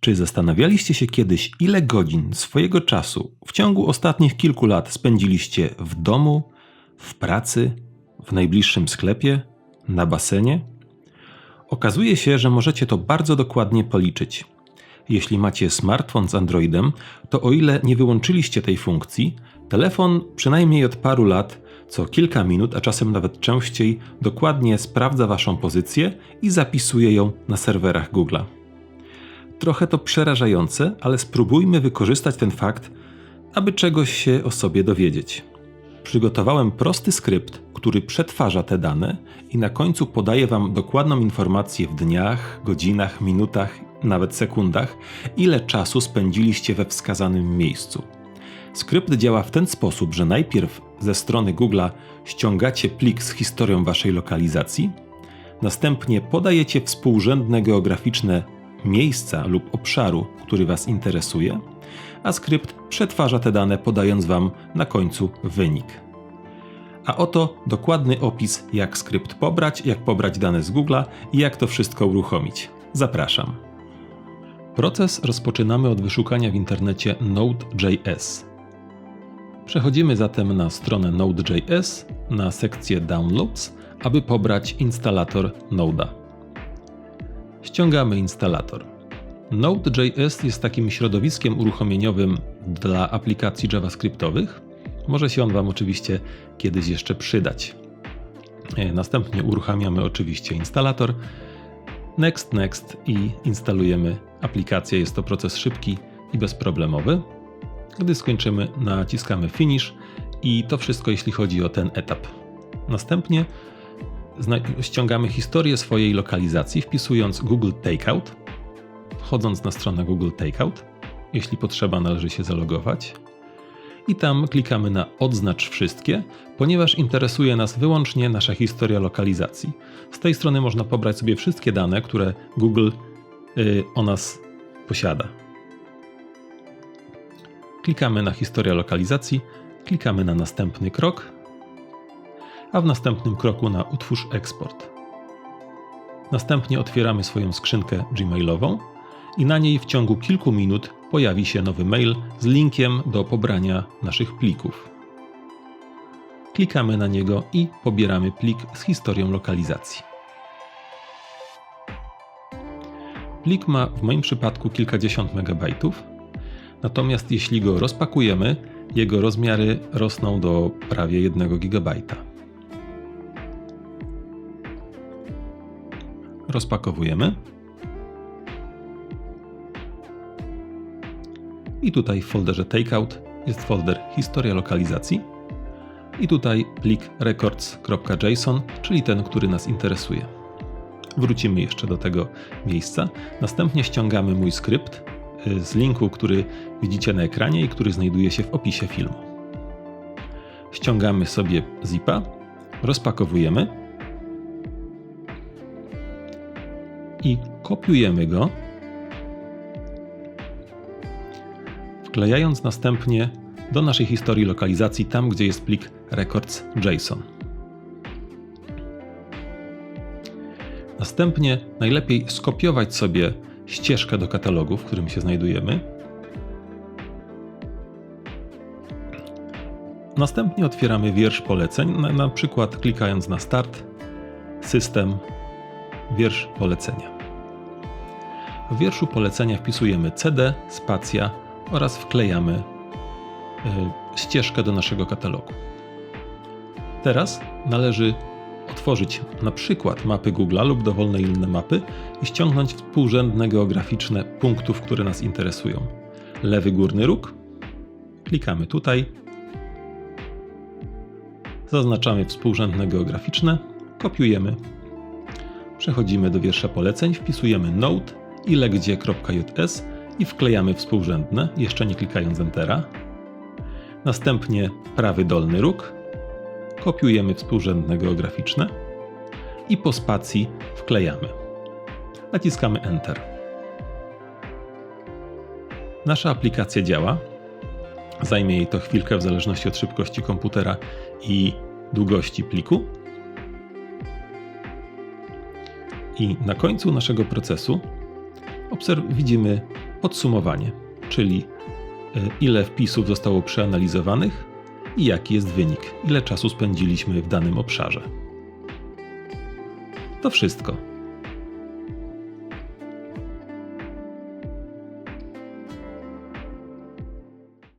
Czy zastanawialiście się kiedyś, ile godzin swojego czasu w ciągu ostatnich kilku lat spędziliście w domu, w pracy, w najbliższym sklepie, na basenie? Okazuje się, że możecie to bardzo dokładnie policzyć. Jeśli macie smartfon z Androidem, to o ile nie wyłączyliście tej funkcji, telefon przynajmniej od paru lat co kilka minut, a czasem nawet częściej, dokładnie sprawdza Waszą pozycję i zapisuje ją na serwerach Google'a. Trochę to przerażające, ale spróbujmy wykorzystać ten fakt, aby czegoś się o sobie dowiedzieć. Przygotowałem prosty skrypt, który przetwarza te dane i na końcu podaje Wam dokładną informację w dniach, godzinach, minutach, nawet sekundach, ile czasu spędziliście we wskazanym miejscu. Skrypt działa w ten sposób, że najpierw ze strony Google'a ściągacie plik z historią Waszej lokalizacji, następnie podajecie współrzędne geograficzne miejsca lub obszaru, który Was interesuje, a skrypt przetwarza te dane, podając Wam na końcu wynik. A oto dokładny opis, jak skrypt pobrać, jak pobrać dane z Google'a i jak to wszystko uruchomić. Zapraszam. Proces rozpoczynamy od wyszukania w internecie Node.js. Przechodzimy zatem na stronę Node.js, na sekcję Downloads, aby pobrać instalator Node'a. Ściągamy instalator. Node.js jest takim środowiskiem uruchomieniowym dla aplikacji JavaScriptowych. Może się on Wam oczywiście kiedyś jeszcze przydać. E, następnie uruchamiamy oczywiście instalator. Next, next i instalujemy aplikację. Jest to proces szybki i bezproblemowy. Gdy skończymy, naciskamy Finish i to wszystko, jeśli chodzi o ten etap. Następnie ściągamy historię swojej lokalizacji, wpisując Google Takeout, wchodząc na stronę Google Takeout. Jeśli potrzeba, należy się zalogować. I tam klikamy na Odznacz wszystkie, ponieważ interesuje nas wyłącznie nasza historia lokalizacji. Z tej strony można pobrać sobie wszystkie dane, które Google yy, o nas posiada. Klikamy na historię lokalizacji, klikamy na następny krok, a w następnym kroku na Utwórz eksport. Następnie otwieramy swoją skrzynkę Gmailową i na niej w ciągu kilku minut pojawi się nowy mail z linkiem do pobrania naszych plików. Klikamy na niego i pobieramy plik z historią lokalizacji. Plik ma w moim przypadku kilkadziesiąt megabajtów, Natomiast jeśli go rozpakujemy, jego rozmiary rosną do prawie 1 GB. Rozpakowujemy. I tutaj w folderze Takeout jest folder Historia lokalizacji. I tutaj plik records.json, czyli ten, który nas interesuje. Wrócimy jeszcze do tego miejsca. Następnie ściągamy mój skrypt, Y, z linku, który widzicie na ekranie i który znajduje się w opisie filmu. Ściągamy sobie zipa, rozpakowujemy i kopiujemy go, wklejając następnie do naszej historii lokalizacji tam, gdzie jest plik records.json. Następnie najlepiej skopiować sobie ścieżkę do katalogu, w którym się znajdujemy. Następnie otwieramy wiersz poleceń, na, na przykład klikając na Start, System, wiersz polecenia. W wierszu polecenia wpisujemy CD, spacja oraz wklejamy y, ścieżkę do naszego katalogu. Teraz należy otworzyć na przykład mapy Google lub dowolne inne mapy i ściągnąć współrzędne geograficzne punktów, które nas interesują. Lewy górny róg, klikamy tutaj, zaznaczamy współrzędne geograficzne, kopiujemy, przechodzimy do wiersza poleceń, wpisujemy node ilegdzie.js i wklejamy współrzędne, jeszcze nie klikając Entera. Następnie prawy dolny róg, kopiujemy współrzędne geograficzne i po spacji wklejamy. Naciskamy Enter. Nasza aplikacja działa. Zajmie jej to chwilkę w zależności od szybkości komputera i długości pliku. I na końcu naszego procesu widzimy podsumowanie, czyli e, ile wpisów zostało przeanalizowanych i jaki jest wynik, ile czasu spędziliśmy w danym obszarze. To wszystko.